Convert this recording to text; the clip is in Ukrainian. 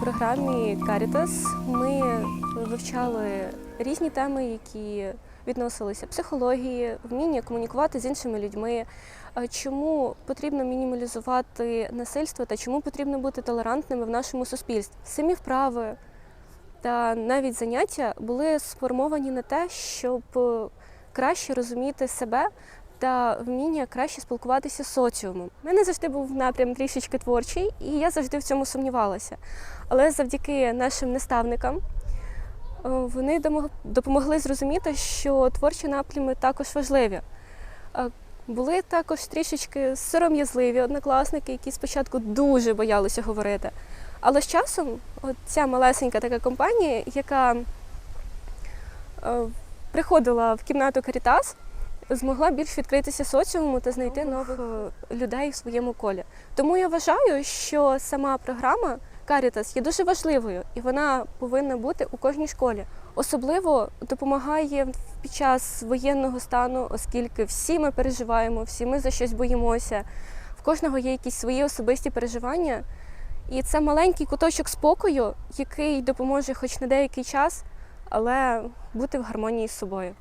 програмі Caritas ми вивчали різні теми, які відносилися психології, вміння комунікувати з іншими людьми, е, чому потрібно мінімалізувати насильство та чому потрібно бути толерантними в нашому суспільстві. Самі вправи та навіть заняття були сформовані на те, щоб е, краще розуміти себе та вміння краще спілкуватися з соціумом. У мене завжди був напрям трішечки творчий, і я завжди в цьому сумнівалася. Але завдяки нашим наставникам е, вони допомогли зрозуміти, що творчі напрями також важливі. Е, Були також трішечки сором'язливі однокласники, які спочатку дуже боялися говорити. Але з часом ця малесенька така компанія, яка е, приходила в кімнату Карітас, змогла більш відкритися соціуму та знайти нових е, людей в своєму колі. Тому я вважаю, що сама програма Карітас є дуже важливою і вона повинна бути у кожній школі. Особливо допомагає під час воєнного стану, оскільки всі ми переживаємо, всі ми за щось боїмося. В кожного є якісь свої особисті переживання. І це маленький куточок спокою, який допоможе хоч на деякий час, але бути в гармонії з собою.